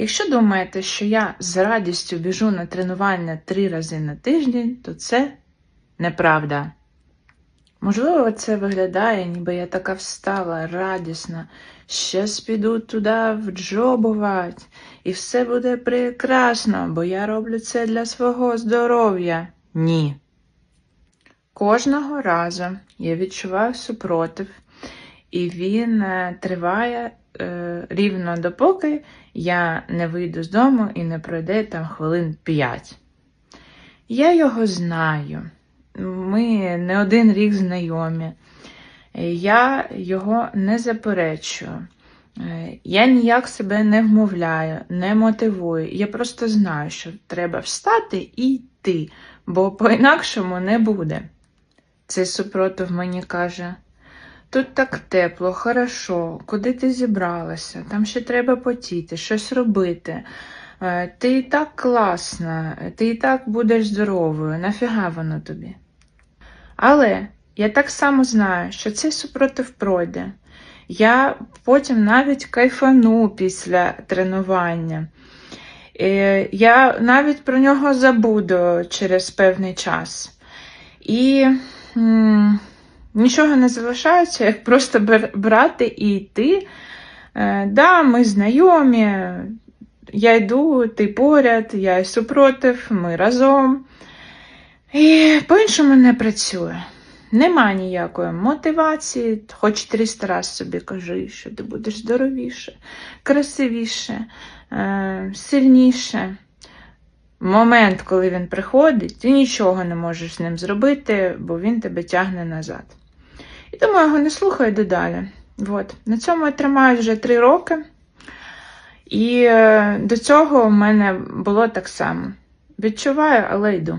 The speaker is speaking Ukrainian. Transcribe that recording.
Якщо думаєте, що я з радістю біжу на тренування три рази на тиждень, то це неправда. Можливо, це виглядає, ніби я така встала, радісна. Щас піду туди вджобувати, і все буде прекрасно, бо я роблю це для свого здоров'я. Ні. Кожного разу я відчуваю супротив, і він е, триває е, рівно допоки я не вийду з дому і не пройде там хвилин п'ять. Я його знаю. Ми не один рік знайомі. Я його не заперечую. Е, Я ніяк себе не вмовляю, не мотивую. Я просто знаю, що треба встати і йти, бо по-інакшому не буде. Цей супротив мені каже: тут так тепло, хорошо, куди ти зібралася? Там ще треба потіти, щось робити. Е, Ти і так класна, ти і так будеш здоровою, нафіга воно тобі? Але я так само знаю, що цей супротив пройде. Я потім навіть кайфану після тренування. Е, Я навіть про нього забуду через певний час. І нічого не залишається, як просто брати і йти. Е, да, ми знайомі, я йду, ти поряд, я й супротив, ми разом. І по-іншому не працює. Нема ніякої мотивації, хоч 300 раз собі кажи, що ти будеш здоровіше, красивіше, е, сильніше. Момент, коли він приходить, ти нічого не можеш з ним зробити, бо він тебе тягне назад. І тому я його не слухаю йду. От. На цьому я тримаю вже 3 роки. І е, до цього в мене було так само. Відчуваю, але йду.